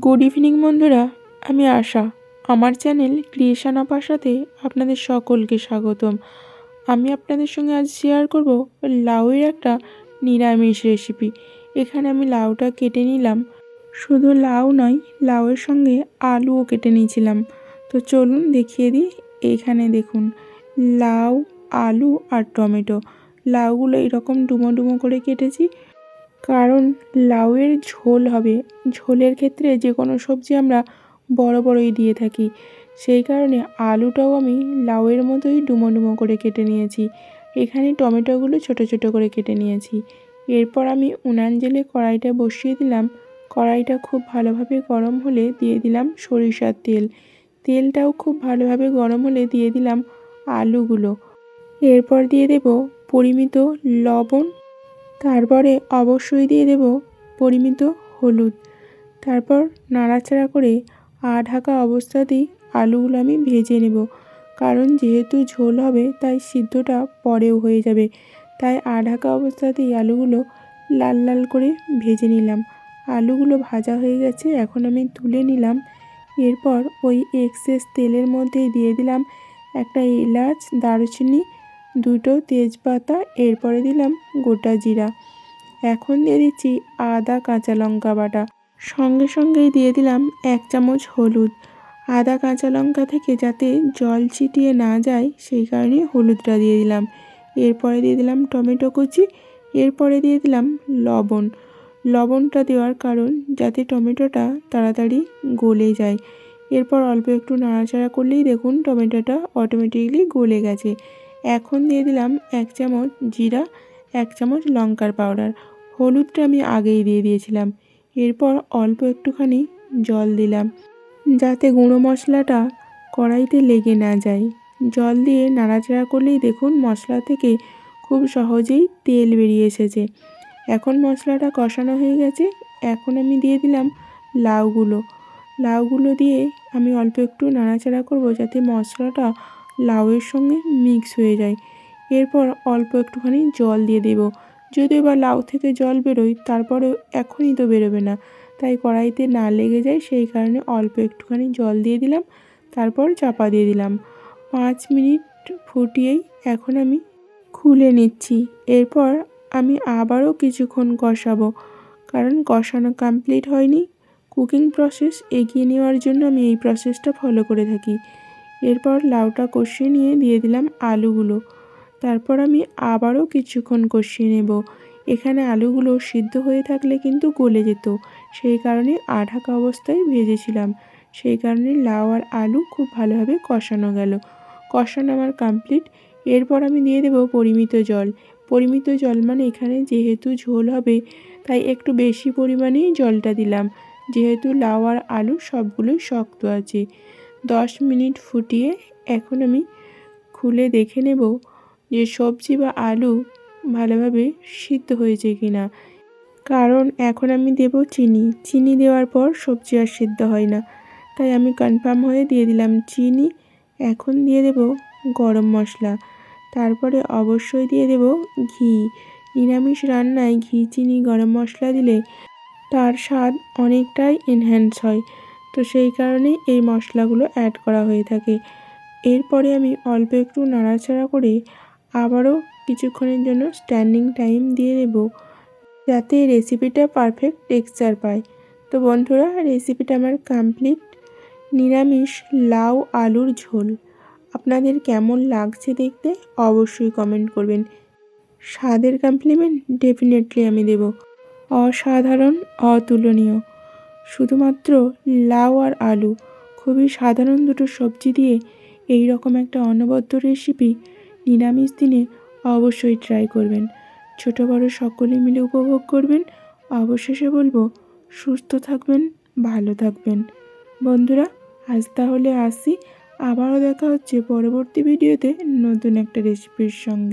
Good evening বন্ধুরা। আমি আশা। আমার চ্যানেল ক্রিয়েশন অফ আশাতে আপনাদের সকলকে স্বাগতম। আমি আপনাদের সঙ্গে আজ শেয়ার করব লাউয়ের একটা নিরামিষ রেসিপি এখানে আমি লাউটা কেটে নিলাম। শুধু লাউ নয়, লাউয়ের সঙ্গে আলুও কেটে নিয়েছিলাম। তো চলুন দেখিয়ে দিই। এখানে দেখুন, লাউ, আলু আর টমেটো। লাউগুলো এরকম ডুমো ডুমো করে কেটেছি। কারণ লাউয়ের ঝোল হবে। ঝোলের ক্ষেত্রে যে কোনো সবজি আমরা বড় বড়ই দিয়ে থাকি। সেই কারণে আলুটাও আমি লাউয়ের মতোই ডুমো ডুমো করে কেটে নিয়েছি। এখানে টমেটোগুলো ছোট ছোট করে কেটে নিয়েছি। এরপর আমি উনান জেলে কড়াইটা বসিয়ে দিলাম। কড়াইটা খুব ভালোভাবে গরম হলে দিয়ে দিলাম সরিষার তেল। তেলটাও খুব ভালোভাবে গরম হলে দিয়ে দিলাম আলুগুলো। এরপর দিয়ে দেব পরিমিত লবণ তারপরে অবশ্যই দিয়ে দেব পরিমিত হলুদ। তারপর নাড়াচাড়া করে আ ঢাকা অবস্থাতেই আলুগুলো আমি ভেজে নেব। কারণ যেহেতু ঝোল হবে, তাই সিদ্ধটা পরেও হয়ে যাবে। তাই আ ঢাকা অবস্থাতেই আলুগুলো লাল লাল করে ভেজে নিলাম। আলুগুলো ভাজা হয়ে গেছে, এখন আমি তুলে নিলাম। এরপর ওই এক্সেস তেলের মধ্যেই দিয়ে দিলাম একটা এলাচ, দারুচিনি দুটো তেজপাতা, এরপরে দিলাম গোটা জিরা। এখন দিয়ে দিচ্ছি আদা কাঁচা লঙ্কা বাটা। সঙ্গে সঙ্গেই দিয়ে দিলাম এক চামচ হলুদ। আদা কাঁচা লঙ্কা থেকে যাতে জল ছিটিয়ে না যায়, সেই কারণে হলুদটা দিয়ে দিলাম। এরপরে দিয়ে দিলাম টমেটো কুচি, এরপরে দিয়ে দিলাম লবণ। লবণটা দেওয়ার কারণ যাতে টমেটোটা তাড়াতাড়ি গলে যায়। এরপর অল্প একটু নাড়াচাড়া করলেই দেখুন টমেটোটা অটোমেটিকলি গলে গেছে। এখন দিয়ে দিলাম এক চামচ জিরা, এক চামচ লঙ্কার পাউডার। হলুদটা আমি আগেই দিয়ে দিয়েছিলাম। এরপর অল্প একটুখানি জল দিলাম, যাতে গুঁড়ো মশলাটা কড়াইতে লেগে না যায়। জল দিয়ে নাড়াচাড়া করলেই দেখুন মশলা থেকে খুব সহজেই তেল বেরিয়ে এসেছে। এখন মশলাটা কষানো হয়ে গেছে। এখন আমি দিয়ে দিলাম লাউগুলো। লাউগুলো দিয়ে আমি অল্প একটু নাড়াচাড়া করব যাতে মশলাটা লাউয়ের সঙ্গে মিক্স হয়ে যায়। এরপর অল্প একটুখানি জল দিয়ে দেব। যদিও বা লাউ থেকে জল বেরোয়, তারপরেও এখনই তো বেরোবে না। তাই কড়াইতে না লেগে যায় সেই কারণে অল্প একটুখানি জল দিয়ে দিলাম, তারপর চাপা দিয়ে দিলাম। পাঁচ মিনিট ফুটিয়েই এখন আমি খুলে নিচ্ছি। এরপর আমি আবারও কিছুক্ষণ কষাবো, কারণ কষানো কমপ্লিট হয়নি। কুকিং প্রসেস এগিয়ে নেওয়ার জন্য আমি এই প্রসেসটা ফলো করে থাকি। এরপর লাউটা কষিয়ে নিয়ে দিয়ে দিলাম আলুগুলো। তারপর আমি আবারও কিছুক্ষণ কষিয়ে নেব। এখানে আলুগুলো সিদ্ধ হয়ে থাকলে কিন্তু গলে যেত। সেই কারণে আঢাকা অবস্থায় ভেজেছিলাম। সেই কারণে লাউ আর আলু খুব ভালোভাবে কষানো গেল। কষানো আমার কমপ্লিট এরপর আমি দিয়ে দেব পরিমিত জল। পরিমিত জল মানে এখানে যেহেতু ঝোল হবে, তাই একটু বেশি পরিমাণেই জলটা দিলাম। যেহেতু লাউ আর আলু সবগুলোই শক্ত আছে। দশ মিনিট ফুটিয়ে এখন আমি খুলে দেখে নেব যে সবজি বা আলু ভালোভাবে সিদ্ধ হয়েছে কি না কারণ এখন আমি দেব চিনি। চিনি দেওয়ার পর সবজি আর সিদ্ধ হয় না। তাই আমি কনফার্ম হয়ে দিয়ে দিলাম চিনি। এখন দিয়ে দেব গরম মশলা। তারপরে অবশ্যই দিয়ে দেব ঘি। নিরামিষ রান্নায় ঘি, চিনি, গরম মশলা দিলে তার স্বাদ অনেকটাই এনহ্যান্স হয়। তো সেই কারণে এই মশলাগুলো অ্যাড করা হয়ে থাকে। এরপরে আমি অল্প একটু নাড়াচাড়া করে আবারও কিছুক্ষণের জন্য স্ট্যান্ডিং টাইম দিয়ে দেব, যাতে রেসিপিটা পারফেক্ট টেক্সচার পায়। তো বন্ধুরা রেসিপিটা আমার কমপ্লিট নিরামিষ লাউ আলুর ঝোল। আপনাদের কেমন লাগছে দেখতে অবশ্যই কমেন্ট করবেন। স্বাদের কমপ্লিমেন্ট ডেফিনেটলি আমি দেব। অসাধারণ, অতুলনীয়। শুধুমাত্র লাউ আর আলু। খুবই সাধারণ দুটো সবজি দিয়ে এই রকম একটা অনবদ্য রেসিপি নিরামিষ দিনে অবশ্যই ট্রাই করবেন। ছোট বড় সকলে মিলে উপভোগ করবেন। অবশেষে বলব, সুস্থ থাকবেন, ভালো থাকবেন। বন্ধুরা, আজ তাহলে আসি। আবারও দেখা হচ্ছে পরবর্তী ভিডিওতে নতুন একটা রেসিপির সঙ্গে।